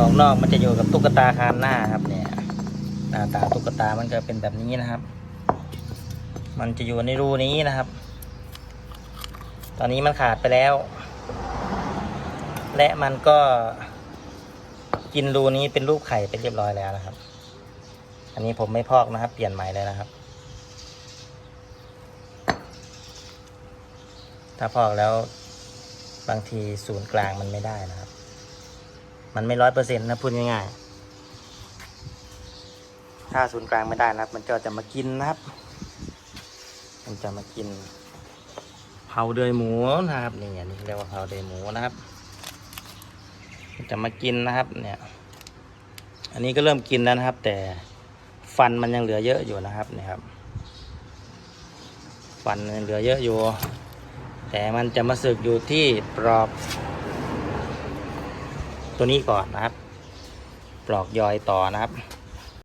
กรอบนอกมันจะอยู่กับตุ๊กตาคานหน้าครับเนี่ยหน้าตาตุ๊กตามันก็เป็นแบบนี้นะครับ มันจะอยู่ในรูนี้นะครับ ตอนนี้มันขาดไปแล้ว และมันก็กินรูนี้เป็นรูปไข่ไปเรียบร้อยแล้วนะครับ อันนี้ผมไม่พอกนะครับ เปลี่ยนใหม่เลยนะครับ ถ้าพอกแล้วบางทีศูนย์กลางมันไม่ได้นะครับ มันไม่ร้อยเปอร์เซ็นต์นะพูดง่ายๆ ถ้าศูนย์กลางไม่ได้นะครับ มันก็จะมากินนะครับ มันจะมากินเผาเดือยหมูนะครับนี่อันนี้เรียกว่าเผาเดือยหมูนะครับ มันจะมากินนะครับ เนี่ย อันนี้ก็เริ่มกินแล้วนะครับ แต่ฟันมันยังเหลือเยอะอยู่นะครับเนี่ยครับฟันมันยังเหลือเยอะอยู่ แต่มันจะมาสึกอยู่ที่ปลอก ตัวนี้ก่อนนะครับ ปลอกยอยต่อนะครับ